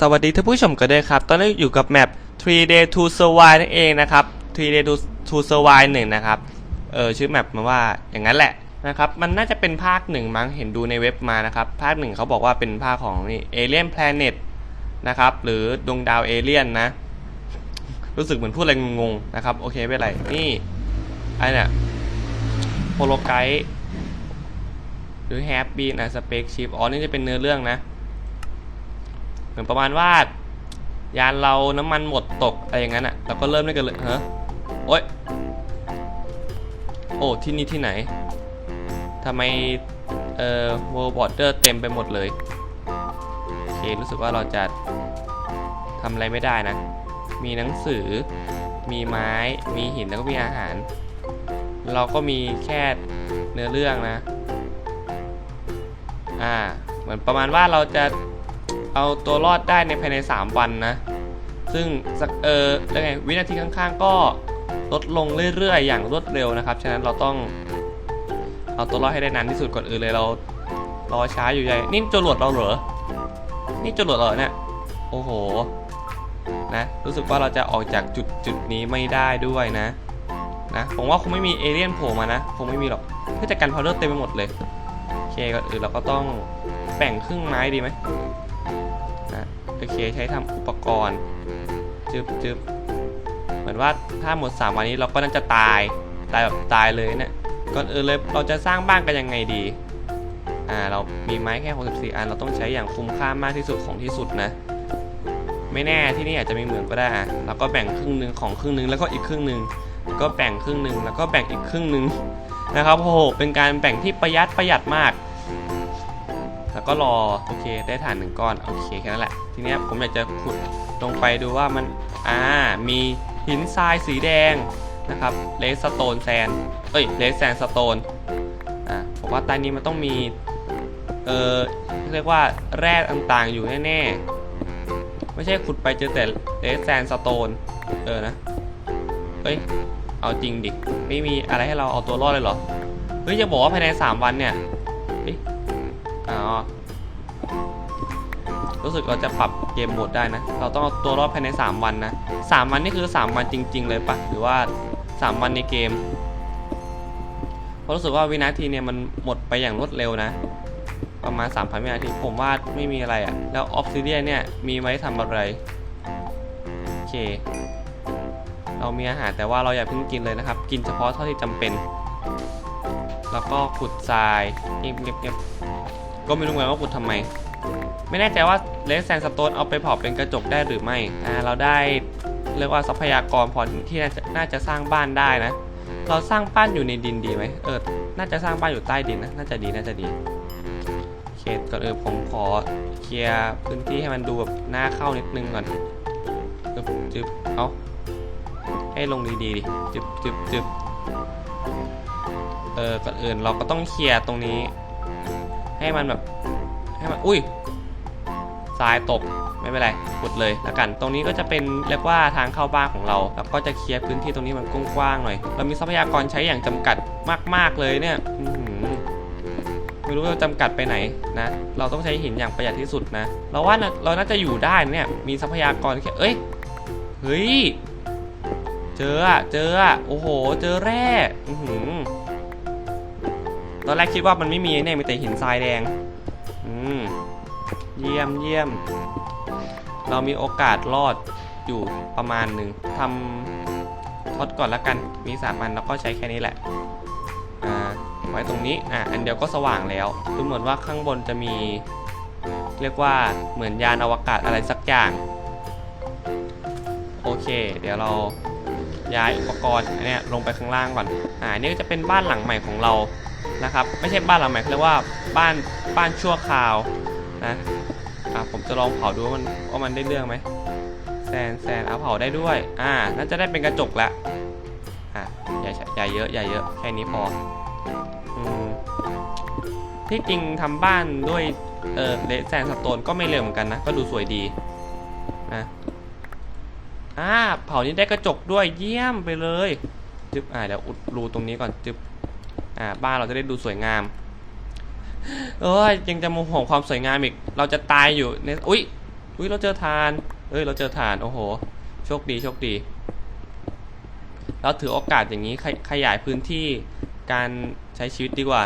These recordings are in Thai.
สวัสดีท่านผู้ชมกันด้วยครับ ตอนนี้อยู่กับแมป 3 day to survive นั่นเองนะครับ 3 day to to survive หนึ่งนะครับ เออชื่อแมปมันว่าอย่างนั้นแหละนะครับ มันน่าจะเป็นภาคหนึ่งมั้ง เห็นดูในเว็บมานะครับ ภาคหนึ่งเขาบอกว่าเป็นภาคของนี่ Alien Planet นะครับ หรือดวงดาวเอเลี่ยนนะ รู้สึกเหมือนพูดอะไรงงๆนะครับ โอเคไม่เป็นไร นี่ไอ้เนี่ยโฮโลไกด์หรือ Have been a spaceship อ๋อ นี่จะเป็นเนื้อเรื่องนะ เหมือนประมาณว่ายานเราน้ำมันหมดตกอะไรอย่างนั้นอะ่ะเราก็เริ่มได้กันเลยฮะโอ๊ยโอ้ที่นี่ที่ไหนทำไมเอ่อ world border เต็มไปหมดเลยโอเครู้สึกว่าเราจะทำอะไรไม่ได้นะ มีหนังสือ มีไม้ มีหินแล้วก็มีอาหาร เราก็มีแค่เนื้อเรื่องนะ อ่า เหมือนประมาณว่าเราจะ เอาตัวรอดได้ในภายใน 3 วันนะ ซึ่งสักเออแล้ไงวินาทีข้างๆ ก็ลดลงเรื่อยๆ อย่างรวดเร็วนะครับ ฉะนั้นเราต้อง เอาตัวรอดให้ได้นานที่สุดก่อนอื่นเลยเรารอช้าอยู่ใหญ่นี่จรวดเราเหรอ นี่จรวดเหรอเนี่ย โอ้โห นะ รู้สึกว่าเราจะออกจากจุดจุดนี้ไม่ได้ด้วยนะ นะ ผมว่าคงไม่มีเอเลี่ยนโผล่มานะ คงไม่มีหรอกเพื่อจัดการพาวเดอร์เต็มไปหมดเลย โอเคก่อนอื่นเราก็ต้องแบ่งครึ่งไม้ดีไหม นะโอเคใช้ทำอุปกรณ์จึบจึบเหมือนว่าถ้าหมด 3 วันนี้เราก็น่าจะตายตายแบบตายเลยเนี่ยก่อนอื่นเลยเราจะสร้างบ้านกันยังไงดีอ่าเรามีไม้แค่ 64 อันเราต้องใช้อย่างคุ้มค่ามากที่สุดของที่สุดนะ ไม่แน่ที่นี่อาจจะมีเหมือนก็ได้อะเราก็แบ่งครึ่งหนึ่งของครึ่งหนึ่งแล้วก็อีกครึ่งหนึ่งก็แบ่งครึ่งหนึ่งแล้วก็แบ่งอีกครึ่งหนึ่งนะครับโอ้โหเป็นการแบ่งที่ประหยัดประหยัดมาก แล้วก็รอโอเคได้ฐานหนึ่งก้อนโอเคแค่นั้นแหละ ทีนี้ผมอยากจะขุดลงไปดูว่ามันอ่ามีหินทรายสีแดงนะครับเลสสโตนแซนเอ้ยเลสแซนสโตนอ่าผมว่าใต้นี้มันต้องมีเออเรียกว่าแร่ต่างๆอยู่แน่ๆ ไม่ใช่ขุดไปเจอแต่เลสแซนสโตนเออนะเอ้ยเอาจริงดิไม่มีอะไรให้เราเอาตัวรอดเลยเหรอเฮ้ยจะบอกว่าภายใน 3 วันเนี่ย อ๋อ รู้สึกเราจะปรับเกมโหมดได้นะ เราต้องเอาตัวรอดภายใน 3 วันนะ 3 วันนี่คือ 3 วันจริง ๆ เลยปะหรือว่า 3 วันในเกมเพราะรู้สึกว่าวินาทีเนี่ยมันหมดไปอย่างรวดเร็วนะ ประมาณ 3,000 วินาที ผมว่าไม่มีอะไรอะ่ะ แล้วออฟซิเดียเนี่ยมีไว้ทำอะไร โอเค เรามีอาหารแต่ว่าเราอย่าเพิ่งกินเลยนะครับ กินเฉพาะเท่าที่จำเป็น แล้วก็ขุดทรายเงียบเงียบเงียบ ก็ไม่รู้เหมือนกันว่าขุดทำไม ไม่แน่ใจว่าเลสแซนสโตนเอาไปเผาเป็นกระจกได้หรือไม่อ่าเราได้เรียกว่าทรัพยากรพอที่น่าจะน่าจะสร้างบ้านได้นะ เราสร้างบ้านอยู่ในดินดีไหมเออ น่าจะสร้างบ้านอยู่ใต้ดินนะ น่าจะดี น่าจะดีโอเคก่อนอื่นผมขอเคลียร์พื้นที่ให้มันดูแบบหน่าเข้านิดนึงก่อนจึบจึบเอาให้ลงดีๆดิจึบจึบจึบเออก่อนอื่นเราก็ต้องเคลียร์ตรงนี้ ให้มันแบบให้มันอุ้ยทรายตกไม่เป็นไรขุดเลยแล้วกัน ตรงนี้ก็จะเป็นเรียกว่าทางเข้าบ้านของเรา แล้วก็จะเคลียร์พื้นที่ตรงนี้มันกว้างๆหน่อย เรามีทรัพยากรใช้อย่างจำกัดมาก ๆเลยเนี่ยไม่รู้ว่าจำกัดไปไหนนะ เราต้องใช้หินอย่างประหยัดที่สุดนะ เราว่านะเราน่าจะอยู่ได้เนี่ย มีทรัพยากรแค่ เอ้ย เฮ้ย เจออะเจออะโอ้โห เจอแร่ อือหือ ตอนแรกคิดว่ามันไม่มีเนี่ยมีแต่หินทรายแดง อืม เยี่ยมเยี่ยม เรามีโอกาสรอดอยู่ประมาณหนึ่งทำทดก่อนละกัน มีสามอันแล้วก็ใช้แค่นี้แหละ อ่า ไว้ตรงนี้ อ่าอันเดียวก็สว่างแล้ว ดูเหมือนว่าข้างบนจะมี เรียกว่าเหมือนยานอวกาศอะไรสักอย่าง โอเค เดี๋ยวเราย้ายอุปกรณ์อันเนี้ยลงไปข้างล่างก่อน อ่า นี่ก็จะเป็นบ้านหลังใหม่ของเรา นะครับ ไม่ใช่บ้านหลังใหม่เขาเรียกว่าบ้านบ้านชั่วคราวนะอะผมจะลองเผาดูว่ามันว่ามันได้เรื่องไหมแซนแซนเอาเผาได้ด้วย อ่า น่าจะได้เป็นกระจกแล้วอะอย่าอย่าเยอะอย่าเยอะแค่นี้พออืมที่จริงทำบ้านด้วยเออเลสแซนสโตนก็ไม่เร็วเหมือนกันนะ ก็ดูสวยดีนะอ่าเผานี้ได้กระจกด้วยเยี่ยมไปเลยจึ๊บอ่าเดี๋ยวอุดรูตรงนี้ก่อนจึ๊บ อ่าบ้านเราจะได้ดูสวยงาม เอ้ยยังจะโมโหความสวยงามอีก เราจะตายอยู่ในอุ้ยอุ้ยเราเจอทานเอ้ยเราเจอทานโอ้โห โชคดีโชคดีเราถือโอกาสอย่างนี้ขยขยายพื้นที่การใช้ชีวิตดีกว่า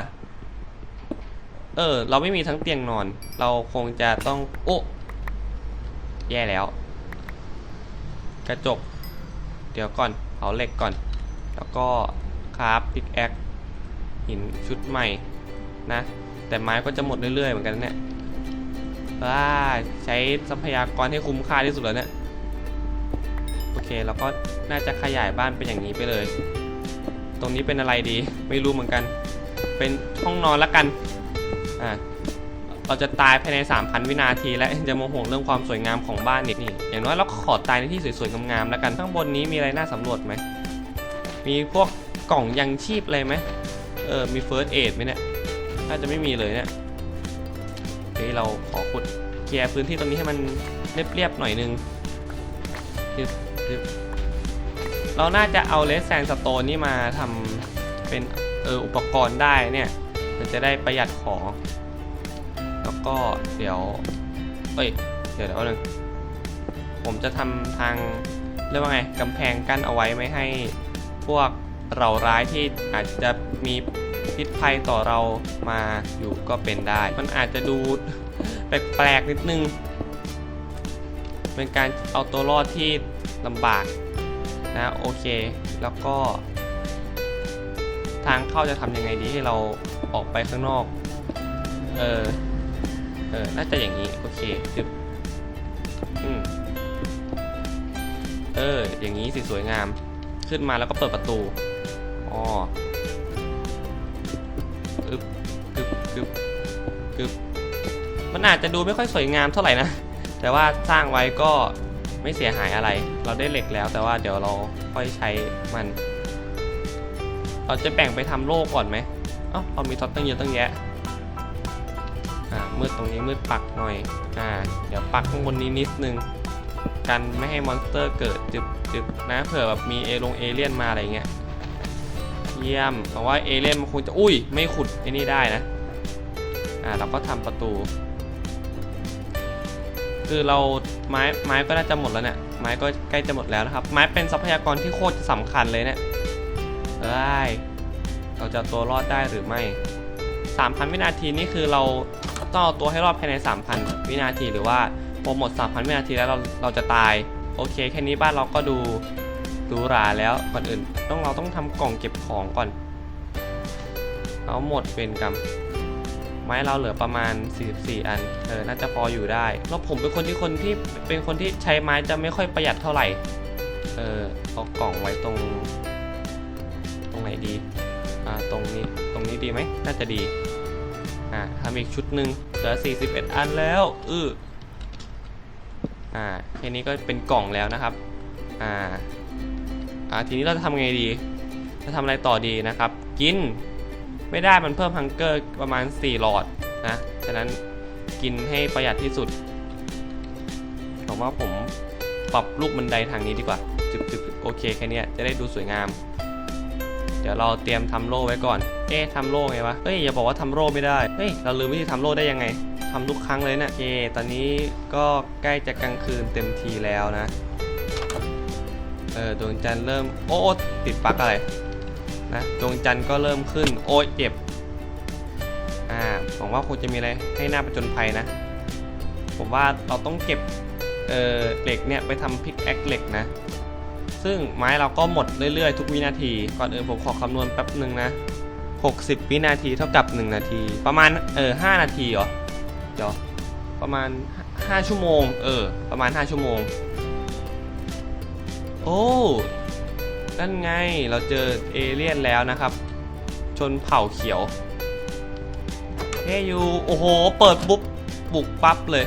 เออ เราไม่มีทั้งเตียงนอน เราคงจะต้องโอ้แย่แล้ว กระจก เดี๋ยวก่อนเอาเหล็กก่อน แล้วก็คราฟพิกแอค หินชุดใหม่นะ แต่ไม้ก็จะหมดเรื่อยๆเหมือนกันเนี่ยว้าใช้ทรัพยากรให้คุ้มค่าที่สุดแล้วเนี่ยโอเคเราก็น่าจะขยายบ้านเป็นอย่างนี้ไปเลย ตรงนี้เป็นอะไรดีไม่รู้เหมือนกัน เป็นห้องนอนละกันอ่าเราจะตายภายใน 3,000 วินาที และจะโมโหเรื่องความสวยงามของบ้านอีกนี่อย่างน้อยเราขอตายในที่สวยๆงามๆแล้วกันข้างบนนี้มีอะไรน่าสำรวจไหมมีพวกกล่องยังชีพอะไรไหม เออ มีเฟิร์สเอดไหมเนี่ยน่าจะไม่มีเลยเนี่ยเฮ้ยเราขอขุดเคลียร์พื้นที่ตรงนี้ให้มันเรียบๆหน่อยนึงเราน่าจะเอาเลสแซนสโตนนี่มาทำเป็นเอออุปกรณ์ได้เนี่ยมันจะได้ประหยัดของ แล้วก็เดี๋ยว เอ้ย เดี๋ยวเดี๋ยวนึงผมจะทำทางเรียกว่าไงกำแพงกั้นเอาไว้ไม่ให้พวก เราร้ายที่อาจจะมีพิษภัยต่อเรามาอยู่ก็เป็นได้ มันอาจจะดูแปลกๆนิดนึง เป็นการเอาตัวรอดที่ลำบากนะโอเค แล้วก็ ทางเข้าจะทำยังไงดีให้เราออกไปข้างนอก เออ เออ น่าจะอย่างนี้ โอเคจึบอืมเออ อย่างนี้สิสวยงาม ขึ้นมาแล้วก็เปิดประตู อ๋ออึบกึบกึบกึบมันอาจจะดูไม่ค่อยสวยงามเท่าไหร่นะ แต่ว่าสร้างไว้ก็ไม่เสียหายอะไร เราได้เหล็กแล้วแต่ว่าเดี๋ยวเราค่อยใช้มัน เราจะแบ่งไปทำโล่ก่อนไหมเอ้าเรามีท็อตตั้งเยอะตั้งแยะ อ่า มืดตรงนี้มืดปักหน่อย อ่า เดี๋ยวปักข้างบนนี้นิดนึง กันไม่ให้มอนสเตอร์เกิดจึบจึบนะ เผื่อแบบมีเอลงเอเลี่ยนมาอะไรเงี้ย ยี่ยมเพราะว่าเอเลี่ยนมันคงจะอุ้ยไม่ขุดไอ้นี่ได้นะอ่าเราก็ทำประตู คือเราไม้ไม้ก็น่าจะหมดแล้วเนี่ยไม้ก็ใกล้จะหมดแล้วนะครับ ไม้เป็นทรัพยากรที่โคตรจะสำคัญเลยเนี่ยได้เราจะตัวรอดได้หรือไม่ 3,000 วินาทีนี่คือเราต้องเอาตัวให้รอดภายใน 3,000 วินาทีหรือว่าพอหมด 3,000 วินาทีแล้วเราเราจะตาย โอเค แค่นี้บ้านเราก็ดู ดูหราแล้วก่อนอื่น ต้องเราต้องทำกล่องเก็บของก่อนเอาหมดเป็นกรรมไม้เราเหลือประมาณ 44 อัน เออ น่าจะพออยู่ได้ แล้วผมเป็นคนที่คนที่เป็นคนที่ใช้ไม้จะไม่ค่อยประหยัดเท่าไหร่ เออเอากล่องไว้ตรง ตรงไหนดี อ่า ตรงนี้ ตรงนี้ดีไหม น่าจะดี อ่าทำอีกชุดหนึ่งเหลือ 41 อันแล้ว อืออ่า แค่นี้ก็เป็นกล่องแล้วนะครับ อ่า อ่าทีนี้เราจะทำไงดีจะทำอะไรต่อดีนะครับ กินไม่ได้มันเพิ่มฮังเกอร์ประมาณ 4 หลอดนะฉะนั้นกินให้ประหยัดที่สุดผมว่าผมปรับลูกบันไดทางนี้ดีกว่าจึบๆโอเคแค่นี้จะได้ดูสวยงาม เดี๋ยวเราเตรียมทำโล่ไว้ก่อน เอ๊ะทำโล่ไงวะเฮ้ยอย่าบอกว่าทำโล่ไม่ได้เฮ้ยเราลืมวิธีทำโล่ได้ยังไงทำทุกครั้งเลยเนะี่ยโอเคตอนนี้ก็ใกล้จะกลางคืนเต็มทีแล้วนะ ออดวงจันทร์เริ่มโอ้โอ้ติดปลั๊กอะไรนะดวงจันทร์ก็เริ่มขึ้นโอ้ยเจ็บอ่าผมว่าคงจะมีอะไรให้หน้าประจนภัยนะ ผมว่าเราต้องเก็บเออเหล็กเนี่ยไปทำพิกแอคเหล็กนะ ซึ่งไม้เราก็หมดเรื่อยๆ ทุกวินาที ก่อนอื่นผมขอคำนวณแป๊บหนึ่งนะ 60 วินาทีเท่ากับ 1 นาที ประมาณเออ5นาทีเหรอเดี๋ยวประมาณ 5 ชั่วโมง เออ ประมาณ 5 ชั่วโมง อ้ นั่นไง เราเจอเอเลี่ยนแล้วนะครับ ชนเผ่าเขียวเฮ้ยยูโอ้โห เปิดปุ๊บ บุกปั๊บเลย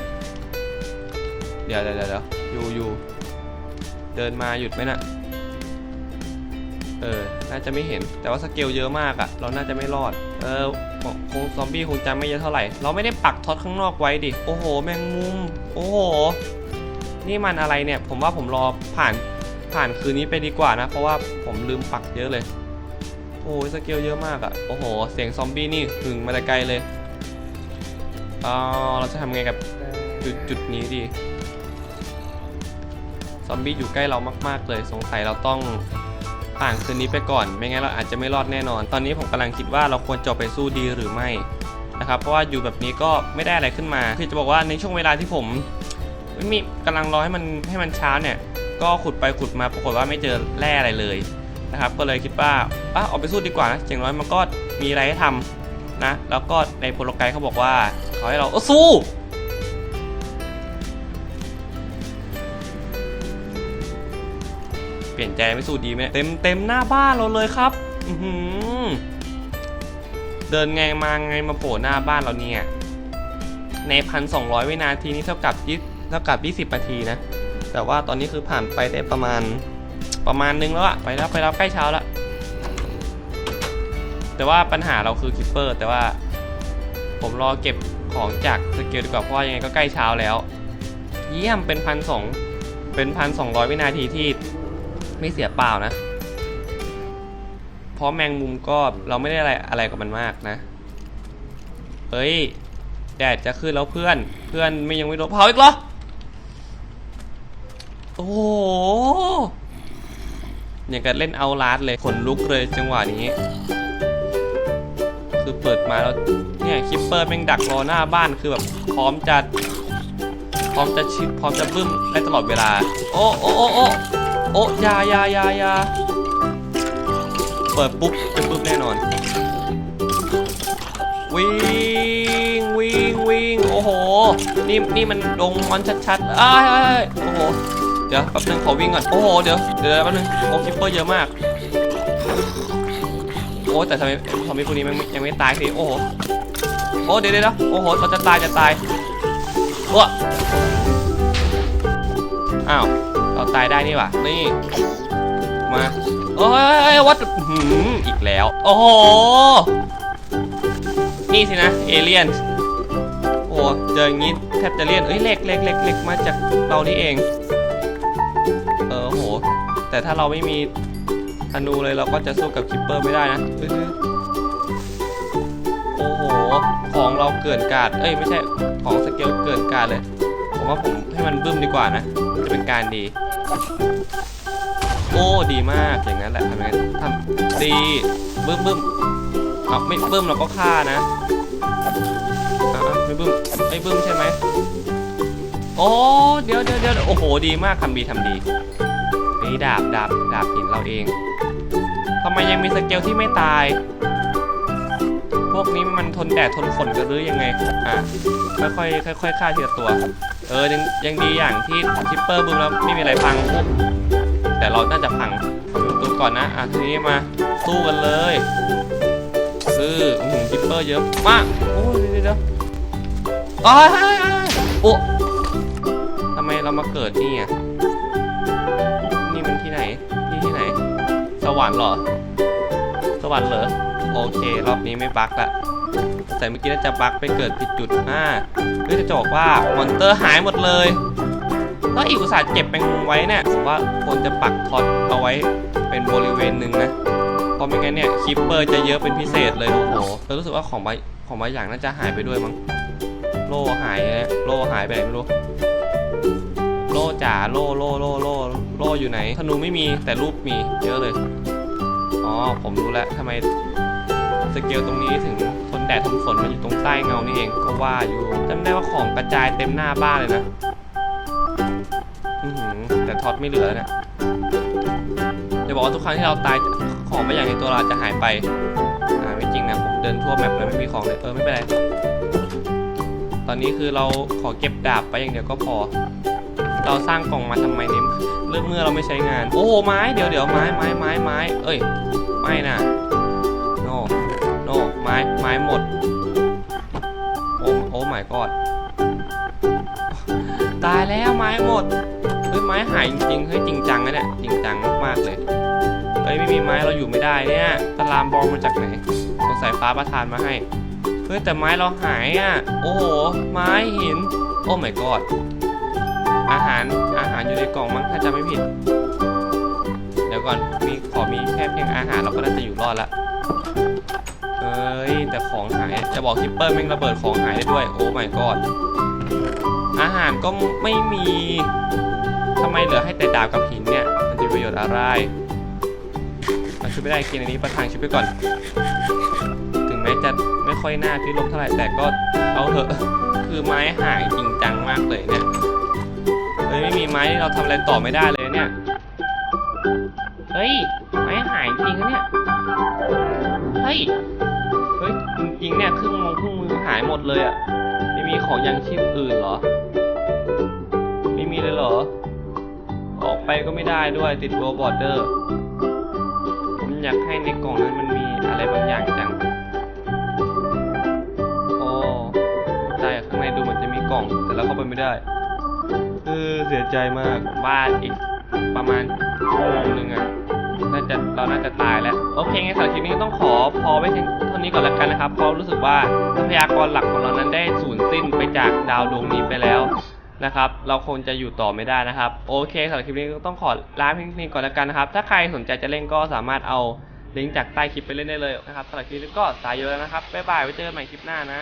เดี๋ยวเดี๋ยวเดี๋ยวยูยูเดินมาหยุดไหมนะ่ะ เออ น่าจะไม่เห็น แต่ว่าสเกลเยอะมากอะเราน่าจะไม่รอด เออ คงซอมบี้คงจำไม่เยอะเท่าไหร่ เราไม่ได้ปักท็อตข้างนอกไว้ดิ โอ้โห แมงมุม โอ้โห นี่มันอะไรเนี่ย ผมว่าผมรอผ่าน ผ่านคืนนี้ไปดีกว่านะ เพราะว่าผมลืมปักเยอะเลย โอ้ยสเกลเยอะมากอะโอ้โห เสียงซอมบี้นี่หึงมาแต่ไกลเลยเออเราจะทำไงกับจุดจุดนี้ดี ซอมบี้อยู่ใกล้เรามาก ๆ เลย สงสัยเราต้องผ่านคืนนี้ไปก่อน ไม่งั้นเราอาจจะไม่รอดแน่นอน ตอนนี้ผมกำลังคิดว่าเราควรจะออกไปสู้ดีหรือไม่นะครับ เพราะว่าอยู่แบบนี้ก็ไม่ได้อะไรขึ้นมา คือจะบอกว่าในช่วงเวลาที่ผม ไม่มีกำลังรอให้มันให้มันเช้าเนี่ย ก็ขุดไปขุดมาปรากฏว่าไม่เจอแร่อะไรเลยนะครับก็เลยคิดว่าอะออกไปสู้ดีกว่านะอย่างน้อยมันก็มีอะไรให้ทำนะแล้วก็ในโปรโลไกด์เขาบอกว่าเขาให้เราเออสู้เปลี่ยนใจไม่สู้ดีไหมเต็มเต็มหน้าบ้านเราเลยครับอืเดินไงมาไงมาโผล่หน้าบ้านเราเนี่ยในพันสองร้อยวินาทีนี้เท่ากับยี่เท่ากับยี่สิบนาทีนะ แต่ว่าตอนนี้คือผ่านไปได้ประมาณประมาณนึงแล้วอะไปแล้วไปแล้วใกล้เช้าแล้วแต่ว่าปัญหาเราคือคิปเปอร์แต่ว่าผมรอเก็บของจากสเกลดีกว่าเพราะว่ายังไงก็ใกล้เช้าแล้ว เยี่ยมเป็นพันสองเป็นพันสองร้อยวินาทีที่ไม่เสียเปล่านะ เพราะแมงมุมก็เราไม่ได้อะไรอะไรกับมันมากนะ เฮ้ยแดดจะขึ้นแล้วเพื่อนเพื่อนไม่ยังไม่ลบเผาอีกเหรอ อ้โหอย่างกับเล่นเอาลาดเลยขนลุกเลยจังหวะนี้ คือเปิดมาแล้วเนี่ยคิปเปอร์แม่งดักรอหน้าบ้านคือแบบพร้อมจะพร้อมจะชิดพร้อมจะบึ้มได้ตลอดเวลา โอ้โอ้โอ้โอ้โอ้ยายายายาเปิดปุ๊บเป็นปุ๊บแน่นอน วิ่งวิ่งวิ่งโอ้โห นี่นี่มันดงมันชัดๆอ้าโอ้โห เดี๋ยวแป๊บนึงขอวิ่งก่อน โอ้โหเดี๋ยวเดี๋ยวแป๊บนึงโอ้คิปเปอร์เยอะมาก โอ้แต่ทำไมทำไมพวกนี้มันยังไม่ตายสิโอ้โหโอ้เดี๋ยวเดี๋ยวโอ้โหเราจะตายจะตายว้อ้าวเราตายได้นี่หว่ะนี่มาโอ้ยวัดอีกแล้ว โอ้โห นี่สินะ เอเลียน โอ้เจออย่างงี้แทบจะเลี่ยนเอ้ยเล็กเล็กเล็กเล็กมาจากเรานี่เอง แต่ถ้าเราไม่มีธนูเลยเราก็จะสู้กับคิปเปอร์ไม่ได้นะโอ้โห ของเราเกินกาดเอ้ยไม่ใช่ของสเกลเกินกาดเลย ผมว่าผมให้มันบึ้มดีกว่านะ จะเป็นการดี โอ้ดีมากอย่างนั้นแหละทำอย่างนั้นทำดีบึ้มบึ้มเอาไม่บึ้มเราก็ฆ่านะอ่าไม่บึ้มไม่บึ้มใช่ไหมโอ้เดี๋ยวเดี๋ยวเดี๋ยวโอ้โห ดีมากทำดีทำดี นี่ดาบดาบดาบหินเราเองทำไมยังมีสเกลที่ไม่ตาย พวกนี้มันทนแดดทนฝนกันหรือยังไง อะ ค่อยๆค่อยๆฆ่าทีละตัว เออยังยังดีอย่างที่คิปเปอร์บึ้มแล้วไม่มีอะไรพังปุ๊บแต่เราน่าจะพังดูตัวก่อนนะ อะทีนี้มาสู้กันเลยซื้อโอ้โหคิปเปอร์เยอะมากโอ้ยเดี๋ยวเดี๋ยวโอ้ยโอ้ทำไมเรามาเกิดนี่อะ นี่มันที่ไหนที่ที่ไหน สวรรค์เหรอ สวรรค์เหรอ โอเค รอบนี้ไม่บั๊กละแต่เมื่อกี้น่าจะบั๊กไปเกิดผิดจุดอ่าเพื่อจะบอกว่ามอนเตอร์หายหมดเลยก็อีกอุตส่าห์เก็บแมงมุมไว้เนี่ยผมว่าควรจะปักท็อตเอาไว้เป็นบริเวณหนึ่งนะ เพราะไม่งั้นเนี่ยคิปเปอร์จะเยอะเป็นพิเศษเลยโอ้โหเรารู้สึกว่าของบางของบางอย่างน่าจะหายไปด้วยมั้ง โล่หายนะโล่หายไปไหนไม่รู้ โล่จ๋าโล่โล่โล่โล่ โล่อยู่ไหน ธนูไม่มีแต่รูปมีเยอะเลย อ๋อ ผมรู้แล้วทำไมสเกลตรงนี้ถึงทนแดดทนฝนมันอยู่ตรงใต้เงานี่เองก็ว่าอยู่จำได้ว่าของกระจายเต็มหน้าบ้านเลยนะอืแต่ท็อตไม่เหลือเนี่ยจะบอกว่าทุกครั้งที่เราตายของบางอย่างในตัวเราจะหายไปอ่าไม่จริงนะผมเดินทั่วแมปเลยไม่มีของเลยเออไม่เป็นไรตอนนี้คือเราขอเก็บดาบไปอย่างเดียวก็พอ เราสร้างกล่องมาทำไมเนี่ย เรื่องเมื่อเราไม่ใช้งาน โอ้โหไม้เดี๋ยวเดี๋ยวไม้ไม้ไม้ไม้เอ้ยไม่นะโนโนไม้ไม้หมด โอ้โอ้ไม่กอดตายแล้วไม้หมดเฮ้ยไม้หายจริงๆเฮ้ยจริงจังนะเนี่ยจริงจังมากๆเลยเฮ้ยไม่มีไม้เราอยู่ไม่ได้เนี่ยตะลามบอลมาจากไหนสงสัยฟ้าประทานมาให้เฮ้ยแต่ไม้เราหายอะ โอ้โหไม้หิน โอ้ไม่ก อาหารอาหารอยู่ในกล่องมั้งถ้าจำไม่ผิด เดี๋ยวก่อนมีขอมีแค่เพียงอาหารเราก็น่าจะอยู่รอดละเอ้ยแต่ของหายจะบอกคิปเปอร์แม่งระเบิดของหายได้ด้วย โอ้ my god อาหารก็ไม่มีทำไมเหลือให้แต่ดาบกับหินเนี่ย มันจะมีประโยชน์อะไรเอาชุดไม่ได้กินอันนี้ประทังชุดไปก่อน ถึงแม้จะไม่ค่อยน่าพิรมเท่าไหร่แต่ก็เอาเถอะ คือไม้หายจริงจังมากเลยเนี่ย ฮ้ยไม่มีไม้เราทำอะไรต่อไม่ได้เลยเนี่ย เฮ้ย ไม้หายจริงนะเนี่ย เฮ้ย เฮ้ยจริงๆเนี่ยเครื่องมงเครื่องมือหายหมดเลยอะไม่มีของยังชีพอื่นเหรอ ไม่มีเลยเหรอ ออกไปก็ไม่ได้ด้วยติดโบบอร์เดอร์ ผมอยากให้ในกล่องนั้นมันมีอะไรบางอย่างจังโอ้ใช่ข้างในดูเหมือนจะมีกล่อง แต่เราเข้าไปไม่ได้ เออเสียใจมากว่าอีกประมาณชั่วโมงหนึ่งอะน่าจะเราน่าจะตายแล้ว โอเคไงสำหรับคลิปนี้ก็ต้องขอพอไว้เพียงเท่านี้ก่อนแล้วกันนะครับเพราะรู้สึกว่าทรัพยากรหลักของเรานั้นได้สูญสิ้นไปจากดาวดวงนี้ไปแล้วนะครับ เราคงจะอยู่ต่อไม่ได้นะครับ โอเคสำหรับคลิปนี้ก็ต้องขอลาเพียงเท่านี้ก่อนแล้วกันนะครับ ถ้าใครสนใจจะเล่นก็สามารถเอาลิงก์จากใต้คลิปไปเล่นได้เลยนะครับสำหรับคลิปนี้ก็สายเยอะแล้วนะครับบ๊ายบายไว้เจอกันใหม่คลิปหน้านะ